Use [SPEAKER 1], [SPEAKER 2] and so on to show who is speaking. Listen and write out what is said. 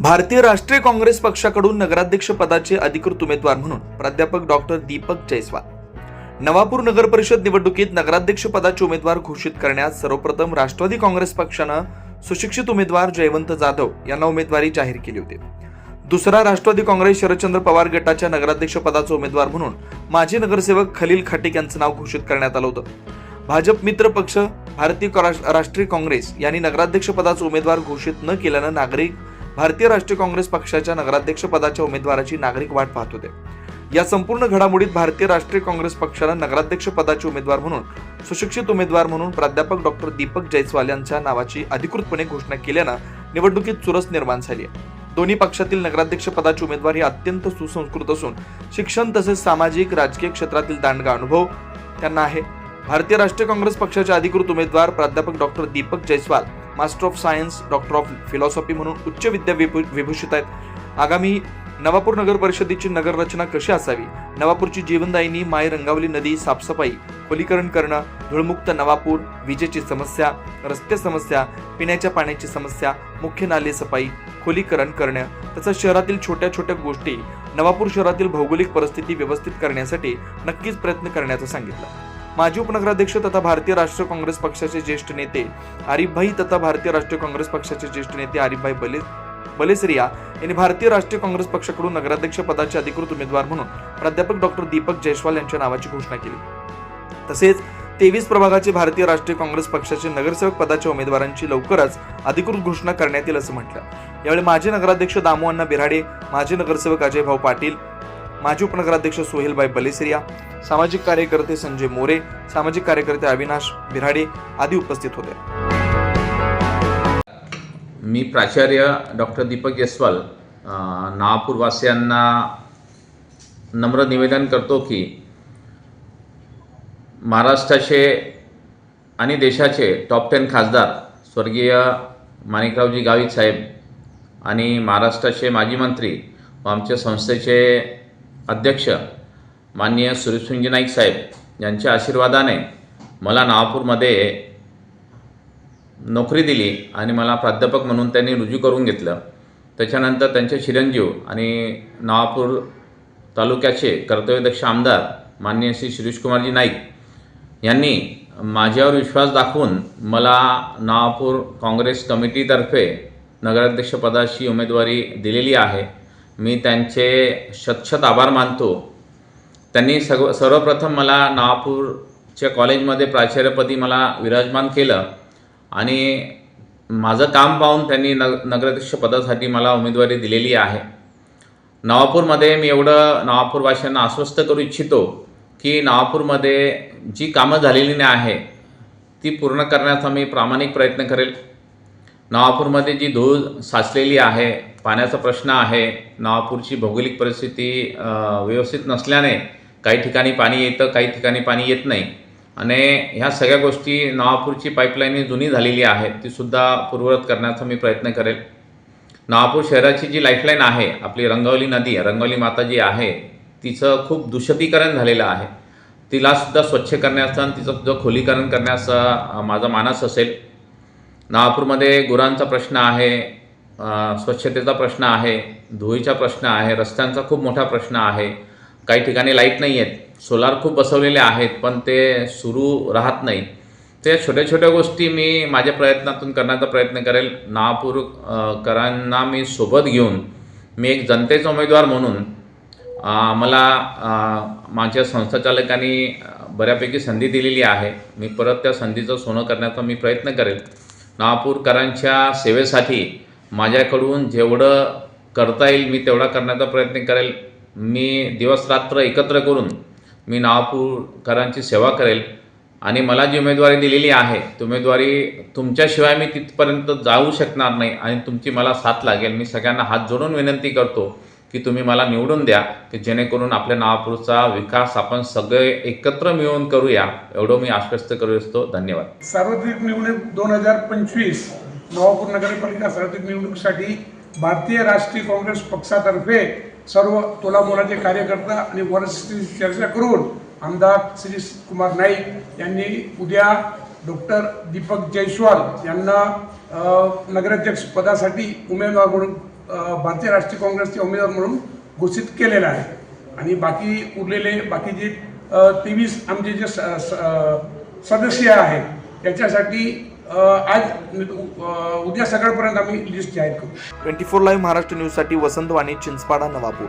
[SPEAKER 1] भारतीय राष्ट्रीय काँग्रेस पक्षाकडून नगराध्यक्ष पदाचे अधिकृत उमेदवार म्हणून प्राध्यापक डॉक्टर दीपक जयस्वाल नवापूर नगर परिषद निवडणुकीत नगराध्यक्ष पदाचे उमेदवार घोषित करण्यास सर्वप्रथम राष्ट्रवादी काँग्रेस पक्षानं सुशिक्षित उमेदवार जयवंत जाधव यांना उमेदवारी जाहीर केली होती. दुसरा राष्ट्रवादी काँग्रेस शरदचंद्र पवार गटाच्या नगराध्यक्ष पदाचा उमेदवार म्हणून माजी नगरसेवक खलील खाटिक यांचं नाव घोषित करण्यात आलं होतं. भाजप मित्र पक्ष भारतीय राष्ट्रीय काँग्रेस यांनी नगराध्यक्ष पदाचा उमेदवार घोषित न केल्यानं नागरिक भारतीय राष्ट्रीय काँग्रेस पक्षाच्या नगराध्यक्ष पदाच्या उमेदवाराची नागरिक वाट पाहत होते. या संपूर्ण घडामोडीत भारतीय राष्ट्रीय काँग्रेस पक्षाला नगराध्यक्ष पदाचे उमेदवार म्हणून सुशिक्षित उमेदवार म्हणून प्राध्यापक डॉक्टर दीपक जैस्वाल यांच्या नावाची अधिकृतपणे घोषणा केल्यानं निवडणुकीत चुरस निर्माण झाली आहे. दोन्ही पक्षातील नगराध्यक्ष पदाचे उमेदवार हे अत्यंत सुसंस्कृत असून शिक्षण तसेच सामाजिक राजकीय क्षेत्रातील दांडगा अनुभव त्यांना आहे. भारतीय राष्ट्रीय काँग्रेस पक्षाचे अधिकृत उमेदवार प्राध्यापक doctor Deepak Jaiswal master of science doctor of philosophy म्हणून उच्च विद्या विभूषित आहेत. आगामी नवापूर नगर परिषदेची नगररचना कशी असावी? नवापूरची जीवनदायिनी माय रंगावली नदी साफसफाई खोलीकरण करणं धूळमुक्त नवापूर विजेची समस्या रस्ते समस्या पिण्याच्या पाण्याची समस्या मुख्य नाले सफाई खोलीकरण करणे तसंच शहरातील छोट्या छोट्या गोष्टी नवापूर शहरातील भौगोलिक परिस्थिती व्यवस्थित करण्यासाठी नक्कीच प्रयत्न करण्याचं सांगितलं. माजी उपनगराध्यक्ष तथा भारतीय राष्ट्रीय काँग्रेस पक्षाचे ज्येष्ठ नेते आरिफभाई तथा भारतीय राष्ट्रीय काँग्रेस पक्षाचे ज्येष्ठ नेते आरिफभाई बले बलेसरिया यांनी भारतीय राष्ट्रीय काँग्रेस पक्षाकडून नगराध्यक्ष पदाचे अधिकृत उमेदवार म्हणून प्राध्यापक डॉक्टर दीपक जयस्वाल यांच्या नावाची घोषणा केली. तसेच तेवीस प्रभागाचे भारतीय राष्ट्रीय काँग्रेस पक्षाचे नगरसेवक पदाच्या उमेदवारांची लवकरच अधिकृत घोषणा करण्यात येईल असं म्हटलं. यावेळी माजी नगराध्यक्ष दामू अण्णा बिराडे माजी नगरसेवक अजय भाऊ पाटील माजी उपनगराध्यक्ष सोहेलबाई बलेसरिया सामाजिक कार्यकर्ते संजय मोरे सामाजिक कार्यकर्ते अविनाश बिराडे आदी उपस्थित होते.
[SPEAKER 2] मी प्राचार्य डॉक्टर दीपक जयस्वाल नागपूरवासियांना नम्र निवेदन करतो की महाराष्ट्राचे आणि देशाचे टॉप टेन खासदार स्वर्गीय माणिकरावजी गावित साहेब आणि महाराष्ट्राचे माजी मंत्री व आमच्या संस्थेचे अध्यक्ष माननीय सुरेशसिंगजी नाईक साहेब यांच्या आशीर्वादाने मला नागपूरमध्ये नोकरी दिली आणि मला प्राध्यापक म्हणून त्यांनी रुजू करून घेतलं. त्याच्यानंतर त्यांचे चिरंजीव आणि नवापूर तालुक्याचे कर्तव्यदक्ष आमदार माननीय श्री शिरीषकुमारजी नाईक यांनी माझ्यावर विश्वास दाखवून मला नवापूर काँग्रेस कमिटीतर्फे नगराध्यक्षपदाची उमेदवारी दिलेली आहे. मी त्यांचे शतशत आभार मानतो. त्यांनी सग सर्वप्रथम मला नवापूरच्या कॉलेजमध्ये प्राचार्यपदी मला विराजमान केलं आणि माझं काम पाहून त्यांनी नग नगराध्यक्ष पदासाठी मला उमेदवारी दिलेली आहे. नवापूरमध्ये मी एवढं नवापूरवासियांना आश्वस्त करू इच्छितो की नवापूरमध्ये जी कामं झालेली नाही आहे ती पूर्ण करण्याचा मी प्रामाणिक प्रयत्न करेल. नवापूरमध्ये जी धूळ साचलेली आहे पाण्याचा प्रश्न आहे नवापूरची भौगोलिक परिस्थिती व्यवस्थित नसल्याने काही ठिकाणी पाणी येतं काही ठिकाणी पाणी येत नाही. आणि ह्या सगळ्या गोष्टी नवापूरची पाईपलाईन जुनी झालेली आहे तीसुद्धा पूर्ववत करण्याचा मी प्रयत्न करेल. नवापूर शहराची जी लाईफलाईन आहे आपली रंगवली नदी रंगवली माता जी आहे तिचं खूप दुषतीकरण झालेलं आहे. तिलासुद्धा स्वच्छ करण्याचा आणि तिचं सुद्धा खोलीकरण करण्याचा माझा मानस असेल नागपूरमध्ये गुरांचा प्रश्न आहे स्वच्छतेचा प्रश्न आहे धुळीचा प्रश्न आहे रस्त्यांचा खूप मोठा प्रश्न आहे. काही ठिकाणी लाइट नाही आहेत सोलार खूप बसवलेले आहेत पण ते सुरू राहत नाही त्या छोट्या छोट्या गोष्टी मी माझ्या प्रयत्नातून करण्याचा प्रयत्न करेल. नागपूर करांना मी सोबत घेऊन मी एक जनतेचा उमेदवार म्हणून मला माझ्या संस्थाचालकांनी बऱ्यापैकी संधी दिलेली आहे. मी परत त्या संधीचं सोनं करण्याचा मी प्रयत्न करेल. नागपूरकरांच्या सेवेसाठी माझ्याकडून जेवढं करता येईल मी तेवढा करण्याचा प्रयत्न करेल. मी दिवसरात्र एकत्र करून मी नागपूरकरांची सेवा करेल. आणि मला जी उमेदवारी दिलेली आहे ती उमेदवारी तुमच्याशिवाय मी तिथपर्यंत जाऊ शकणार नाही आणि तुमची मला साथ लागेल. मी सगळ्यांना हात जोडून विनंती करतो की तुम्ही मला निवडून द्या की जेणेकरून आपल्या नागपूरचा विकास आपण सगळे एकत्र मिळून करूया. एवढं मी आश्वस्त करू इच्छितो. धन्यवाद.
[SPEAKER 3] सार्वत्रिक निवडणूक दोन हजार पंचवीस नवापूर नगरपालिका सार्वत्रिक निवडणुकीसाठी भारतीय राष्ट्रीय काँग्रेस पक्षातर्फे सर्व तोलामोलाचे कार्यकर्ता आणि वरिष्ठांशी चर्चा करून आमदार श्री कुमार नाईक यांनी उद्या डॉक्टर दीपक जयस्वाल यांना नगराध्यक्ष पदासाठी उमेदवार म्हणून भारतीय राष्ट्रीय काँग्रेसचे उमेदवार म्हणून घोषित केलेला आहे. आणि बाकी उरलेले बाकी जे तेवीस आमचे जे स- स- सदस्य आहेत याच्यासाठी आज उद्या सकाळपर्यंत आम्ही लिस्ट जाहीर करू.
[SPEAKER 1] ट्वेंटी फोर लाईव्ह महाराष्ट्र न्यूजसाठी वसंत वाणी चिंचपाडा नवापूर.